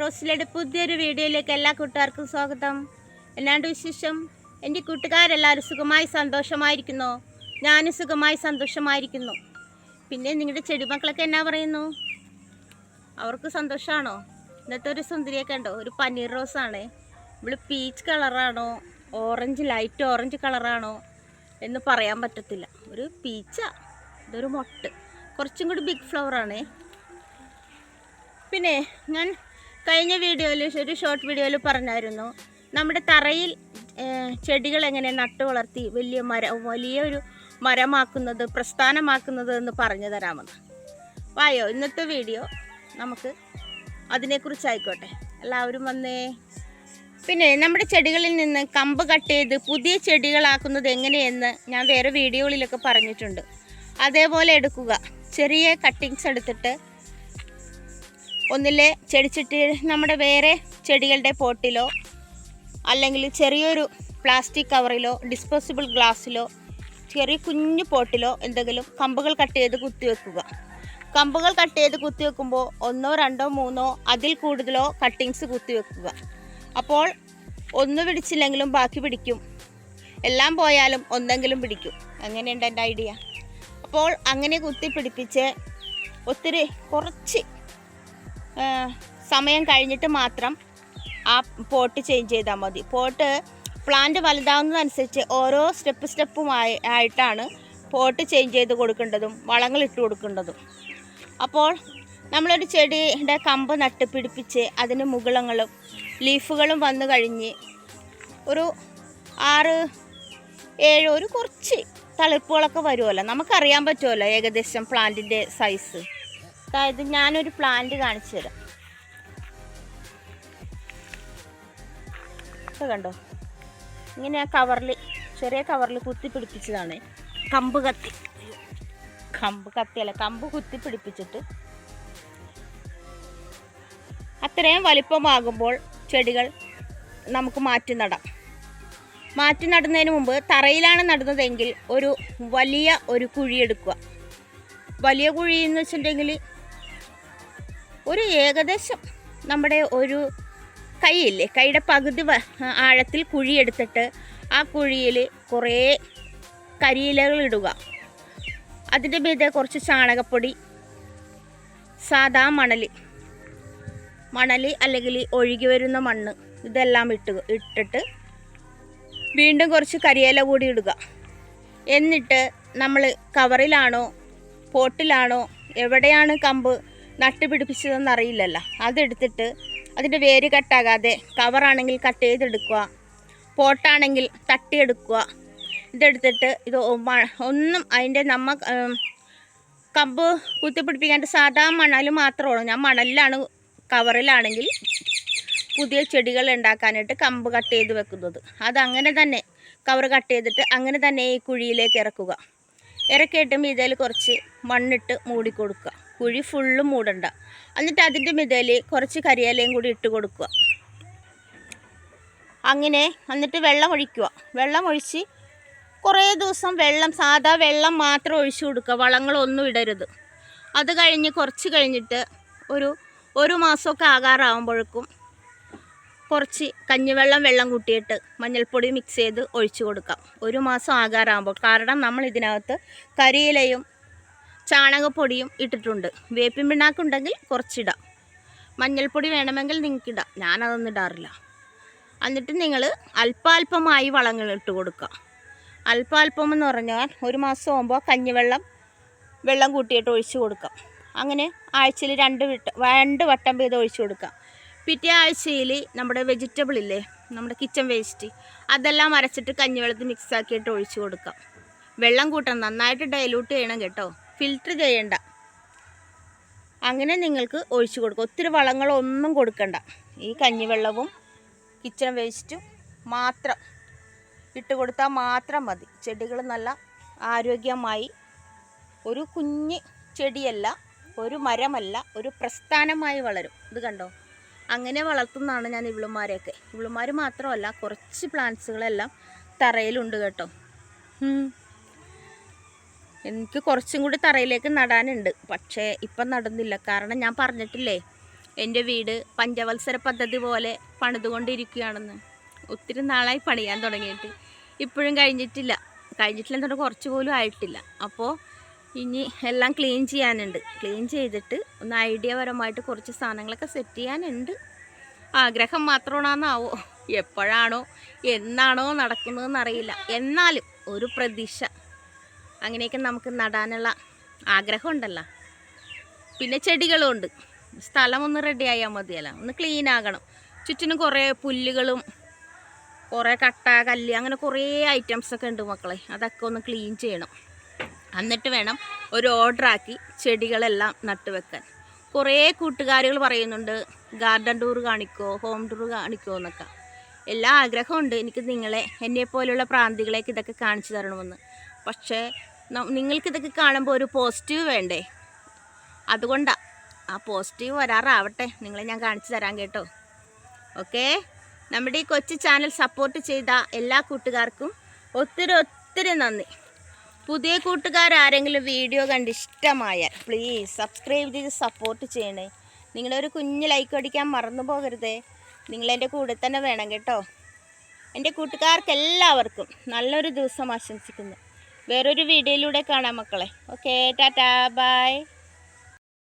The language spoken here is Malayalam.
റോസിലയുടെ പുതിയൊരു വീഡിയോയിലേക്ക് എല്ലാ കൂട്ടുകാർക്കും സ്വാഗതം. എന്നാണ്ട് വിശേഷം? എന്റെ കൂട്ടുകാരെല്ലാവരും സുഖമായി സന്തോഷമായിരിക്കുന്നു. ഞാനും സുഖമായി സന്തോഷമായിരിക്കുന്നു. പിന്നെ നിങ്ങളുടെ ചെടിമക്കളൊക്കെ എന്നാ പറയുന്നു? അവർക്ക് സന്തോഷമാണോ ഇന്നത്തെ ഒരു സുന്ദരിയൊക്കെ ഉണ്ടോ ഒരു പനീർ റോസാണ്. ഇവിടെ പീച്ച് കളറാണോ? ഓറഞ്ച് ലൈറ്റ് ഓറഞ്ച് കളറാണോ? എന്ന് പറയാൻ പറ്റത്തില്ല. ഒരു പീച്ചാ ഇതൊരു മൊട്ട്. കുറച്ചും കൂടി ബിഗ് ഫ്ലവറാണേ പിന്നെ ഞാൻ കഴിഞ്ഞ വീഡിയോയിൽ ഒരു ഷോർട്ട് വീഡിയോയിൽ പറഞ്ഞായിരുന്നു നമ്മുടെ തറയിൽ ചെടികൾ എങ്ങനെ നട്ടു വളർത്തി വലിയ മരം വലിയൊരു മരമാക്കുന്നത് പ്രസ്ഥാനമാക്കുന്നത് എന്ന് പറഞ്ഞു തരാമെന്ന്. വായോ ഇന്നത്തെ വീഡിയോ നമുക്ക് അതിനെക്കുറിച്ചായിക്കോട്ടെ എല്ലാവരും വന്നേ. പിന്നെ നമ്മുടെ ചെടികളിൽ നിന്ന് കമ്പ് കട്ട് ചെയ്ത് പുതിയ ചെടികളാക്കുന്നത് എങ്ങനെയെന്ന് ഞാൻ വേറെ വീഡിയോകളിലൊക്കെ പറഞ്ഞിട്ടുണ്ട്. അതേപോലെ എടുക്കുക. ചെറിയ കട്ടിങ്സ് എടുത്തിട്ട് ഒന്നിലെ ചെടിച്ചിട്ട് നമ്മുടെ വേറെ ചെടികളുടെ പോട്ടിലോ അല്ലെങ്കിൽ ചെറിയൊരു പ്ലാസ്റ്റിക് കവറിലോ ഡിസ്പോസിബിൾ ഗ്ലാസ്സിലോ ചെറിയ കുഞ്ഞു പോട്ടിലോ എന്തെങ്കിലും കമ്പുകൾ കട്ട് ചെയ്ത് കുത്തിവെക്കുക കമ്പുകൾ കട്ട് ചെയ്ത് കുത്തിവെക്കുമ്പോൾ ഒന്നോ രണ്ടോ മൂന്നോ അതിൽ കൂടുതലോ കട്ടിങ്സ് കുത്തിവെക്കുക അപ്പോൾ ഒന്ന് പിടിച്ചില്ലെങ്കിലും ബാക്കി പിടിക്കും. എല്ലാം പോയാലും ഒന്നെങ്കിലും പിടിക്കും. അങ്ങനെയുണ്ട് എന്റെ ഐഡിയ. അപ്പോൾ അങ്ങനെ കുത്തി പിടിപ്പിച്ച് ഒത്തിരി കുറച്ച് സമയം കഴിഞ്ഞിട്ട് മാത്രം ആ പോട്ട് ചേഞ്ച് ചെയ്താൽ മതി. പോട്ട് പ്ലാന്റ് വലുതാവുന്നതനുസരിച്ച് ഓരോ സ്റ്റെപ്പ് സ്റ്റെപ്പുമായി ആയിട്ടാണ് പോട്ട് ചേഞ്ച് ചെയ്ത് കൊടുക്കേണ്ടതും വളങ്ങൾ ഇട്ട് കൊടുക്കേണ്ടതും. അപ്പോൾ നമ്മളൊരു ചെടിയുടെ കമ്പ് നട്ട് പിടിപ്പിച്ച് അതിന് മുകളങ്ങളും ലീഫുകളും വന്നു കഴിഞ്ഞ് ഒരു ആറ് ഏഴ് ഒരു കുറച്ച് തളിപ്പുകളൊക്കെ വരുമല്ലോ. നമുക്കറിയാൻ പറ്റുമല്ലോ ഏകദേശം പ്ലാന്റിന്റെ സൈസ് അതായത് ഞാനൊരു പ്ലാന്റ് കാണിച്ചു തരാം. ഇത് കണ്ടോ? ഇങ്ങനെ ആ കവറിൽ ചെറിയ കവറിൽ കുത്തി പിടിപ്പിച്ചതാണ്. കമ്പ് കത്തി. കമ്പ് കത്തിയല്ല കമ്പ് കുത്തി പിടിപ്പിച്ചിട്ട് അത്രയും വലിപ്പമാകുമ്പോൾ ചെടികൾ നമുക്ക് മാറ്റി നടാം. മാറ്റി നടുന്നതിന് മുമ്പ് തറയിലാണ് നടുന്നതെങ്കിൽ ഒരു വലിയ ഒരു കുഴി എടുക്കുക. വലിയ കുഴി എന്ന് വെച്ചിട്ടുണ്ടെങ്കിൽ ഒരു ഏകദേശം നമ്മുടെ ഒരു കൈയില്ലേ കൈയുടെ പകുതി ആഴത്തിൽ കുഴിയെടുത്തിട്ട് ആ കുഴിയിൽ കുറേ കരിയിലകൾ ഇടുക. അതിന്റെ മീതെ കുറച്ച് ചാണകപ്പൊടി സാദാ മണൽ മണൽ അല്ലെങ്കിൽ ഒഴുകി വരുന്ന മണ്ണ് ഇതെല്ലാം ഇട്ട് ഇട്ടിട്ട് വീണ്ടും കുറച്ച് കരിയില കൂടി ഇടുക. എന്നിട്ട് നമ്മൾ കവറിലാണോ പോട്ടിലാണോ എവിടെയാണ് കമ്പ് നട്ടുപിടിപ്പിച്ചതെന്ന് അറിയില്ലല്ലോ അതെടുത്തിട്ട് അതിന്റെ വേര് കട്ടാകാതെ കവറാണെങ്കിൽ കട്ട് ചെയ്തെടുക്കുക പോട്ടാണെങ്കിൽ തട്ടിയെടുക്കുക. ഇതെടുത്തിട്ട് ഇത് ഒന്നും അതിന്റെ നമ്മ കമ്പ് കുത്തിപ്പിടിപ്പിക്കാണ്ട് സാധാ മണൽ മാത്രമേ ഉള്ളൂ. ഞാൻ മണലിലാണ് കവറിലാണെങ്കിൽ പുതിയ ചെടികൾ ഉണ്ടാക്കാനായിട്ട് കമ്പ് കട്ട് ചെയ്ത് വെക്കുന്നത്. അതങ്ങനെ തന്നെ കവർ കട്ട് ചെയ്തിട്ട് അങ്ങനെ തന്നെ ഈ കുഴിയിലേക്ക് ഇറക്കുക. ഇറക്കിയിട്ടും ഇതിൽ കുറച്ച് മണ്ണിട്ട് മൂടിക്കൊടുക്കുക. കുഴി ഫുള്ള് മൂടണ്ട. എന്നിട്ട് അതിന്റെ മിതയിൽ കുറച്ച് കരിയിലയും കൂടി ഇട്ട് കൊടുക്കുക. അങ്ങനെ എന്നിട്ട് വെള്ളം ഒഴിക്കുക. വെള്ളം ഒഴിച്ച് കുറേ ദിവസം വെള്ളം സാധാ വെള്ളം മാത്രം ഒഴിച്ചു കൊടുക്കുക. വളങ്ങളൊന്നും ഇടരുത്. അത് കഴിഞ്ഞ് കുറച്ച് കഴിഞ്ഞിട്ട് ഒരു ഒരു മാസമൊക്കെ ആകാറാവുമ്പോഴേക്കും കുറച്ച് കഞ്ഞിവെള്ളം വെള്ളം കൂട്ടിയിട്ട് മഞ്ഞൾപ്പൊടി മിക്സ് ചെയ്ത് ഒഴിച്ചു കൊടുക്കാം. ഒരു മാസം ആകാറാകുമ്പോൾ കാരണം നമ്മൾ ഇതിനകത്ത് കരിയിലയും ചാണകപ്പൊടിയും ഇട്ടിട്ടുണ്ട്. വേപ്പിൻ പിണ്ണാക്കുണ്ടെങ്കിൽ കുറച്ചിടാം. മഞ്ഞൾപ്പൊടി വേണമെങ്കിൽ നിങ്ങൾക്ക് ഇടാം ഞാനതൊന്നും ഇടാറില്ല. എന്നിട്ട് നിങ്ങൾ അല്പാൽപമായി വളങ്ങൾ ഇട്ട് കൊടുക്കുക. അല്പാൽപം എന്ന് പറഞ്ഞാൽ ഒരു മാസം ആകുമ്പോൾ കഞ്ഞിവെള്ളം വെള്ളം കൂട്ടിയിട്ട് ഒഴിച്ച് കൊടുക്കാം. അങ്ങനെ ആഴ്ചയിൽ രണ്ട് വിട്ട രണ്ട് വട്ടം വീതം ഒഴിച്ച് കൊടുക്കാം. പിറ്റേ ആഴ്ചയിൽ നമ്മുടെ വെജിറ്റബിൾ ഇല്ലേ നമ്മുടെ കിച്ചൺ വേസ്റ്റ് അതെല്ലാം അരച്ചിട്ട് കഞ്ഞിവെള്ളത്തിൽ മിക്സാക്കിയിട്ട് ഒഴിച്ച് കൊടുക്കാം. വെള്ളം കൂട്ടണം. നന്നായിട്ട് ഡൈലൂട്ട് ചെയ്യണം കേട്ടോ. ഫിൽറ്റർ ചെയ്യണ്ട. അങ്ങനെ നിങ്ങൾക്ക് ഒഴിച്ചു കൊടുക്കുക ഒത്തിരി വളങ്ങളൊന്നും കൊടുക്കണ്ട. ഈ കഞ്ഞിവെള്ളവും കിച്ചൺ വേസ്റ്റും മാത്രം ഇട്ട് കൊടുത്താൽ മാത്രം മതി. ചെടികൾ നല്ല ആരോഗ്യമായി ഒരു കുഞ്ഞ് ചെടിയല്ല ഒരു മരമല്ല ഒരു പ്രസ്ഥാനമായി വളരും. ഇത് കണ്ടോ? അങ്ങനെ വളർത്തുന്നതാണ് ഞാൻ ഇവളുമാരെയൊക്കെ. ഇവളുമാർ മാത്രമല്ല കുറച്ച് പ്ലാന്റ്സുകളെല്ലാം തറയിലുണ്ട് കേട്ടോ. എനിക്ക് കുറച്ചും കൂടി തറയിലേക്ക് നടാനുണ്ട്. പക്ഷേ ഇപ്പം നടന്നില്ല. കാരണം ഞാൻ പറഞ്ഞിട്ടില്ലേ എന്റെ വീട് പഞ്ചവത്സര പദ്ധതി പോലെ പണിതുകൊണ്ടിരിക്കുകയാണെന്ന്. ഒത്തിരി നാളായി പണിയാൻ തുടങ്ങിയിട്ട്. ഇപ്പോഴും കഴിഞ്ഞിട്ടില്ല. കഴിഞ്ഞിട്ടില്ല എന്നിട്ട് കുറച്ച് പോലും ആയിട്ടില്ല. അപ്പോൾ ഇനി എല്ലാം ക്ലീൻ ചെയ്യാനുണ്ട്. ക്ലീൻ ചെയ്തിട്ട് ഒന്ന് ഐഡിയ പരമായിട്ട് കുറച്ച് സാധനങ്ങളൊക്കെ സെറ്റ് ചെയ്യാനുണ്ട്. ആഗ്രഹം മാത്രമാണെന്നാവോ എപ്പോഴാണോ? എന്നാണോ നടക്കുന്നതെന്നറിയില്ല. എന്നാലും ഒരു പ്രതീക്ഷ. അങ്ങനെയൊക്കെ നമുക്ക് നടാനുള്ള ആഗ്രഹം ഉണ്ടല്ലോ പിന്നെ ചെടികളും ഉണ്ട് സ്ഥലം ഒന്ന് റെഡി ആയാൽ മതിയല്ല. ഒന്ന് ക്ലീൻ ആകണം. ചുറ്റിനും കുറേ പുല്ലുകളും കുറേ കട്ട കല്ല് അങ്ങനെ കുറേ ഐറ്റംസ് ഒക്കെ ഉണ്ട് മക്കളെ. അതൊക്കെ ഒന്ന് ക്ലീൻ ചെയ്യണം. എന്നിട്ട് വേണം ഒരു ഓർഡറാക്കി ചെടികളെല്ലാം നട്ടു വെക്കാൻ. കുറേ കൂട്ടുകാരികൾ പറയുന്നുണ്ട് ഗാർഡൻ ടൂർ കാണിക്കോ ഹോം ടൂർ കാണിക്കോ എന്നൊക്കെ. എല്ലാ ആഗ്രഹമുണ്ട്. എനിക്ക് നിങ്ങളെ എന്നെപ്പോലുള്ള പ്രാന്തികളേക്ക് ഇതൊക്കെ കാണിച്ചു തരണമെന്ന്. പക്ഷേ നിങ്ങൾക്കിതൊക്കെ കാണുമ്പോൾ ഒരു പോസിറ്റീവ് വേണ്ടേ? അതുകൊണ്ടാണ് ആ പോസിറ്റീവ് വരാറാവട്ടെ. നിങ്ങളെ ഞാൻ കാണിച്ചു തരാം കേട്ടോ. ഓക്കേ നമ്മുടെ ഈ കൊച്ചു ചാനൽ സപ്പോർട്ട് ചെയ്ത എല്ലാ കൂട്ടുകാർക്കും ഒത്തിരി ഒത്തിരി നന്ദി. പുതിയ കൂട്ടുകാരാരെങ്കിലും വീഡിയോ കണ്ട് ഇഷ്ടമായാൽ പ്ലീസ് സബ്സ്ക്രൈബ് ചെയ്ത് സപ്പോർട്ട് ചെയ്യണേ. നിങ്ങളുടെ ഒരു കുഞ്ഞ് ലൈക്ക് അടിക്കാൻ മറന്നു പോകരുതേ. നിങ്ങളെന്റെ കൂടെ തന്നെ വേണം കേട്ടോ. എന്റെ കൂട്ടുകാർക്ക് എല്ലാവർക്കും നല്ലൊരു ദിവസം ആശംസിക്കുന്നു. വേറൊരു വീഡിയോയിലൂടെ കാണാം മക്കളെ. Okay tata bye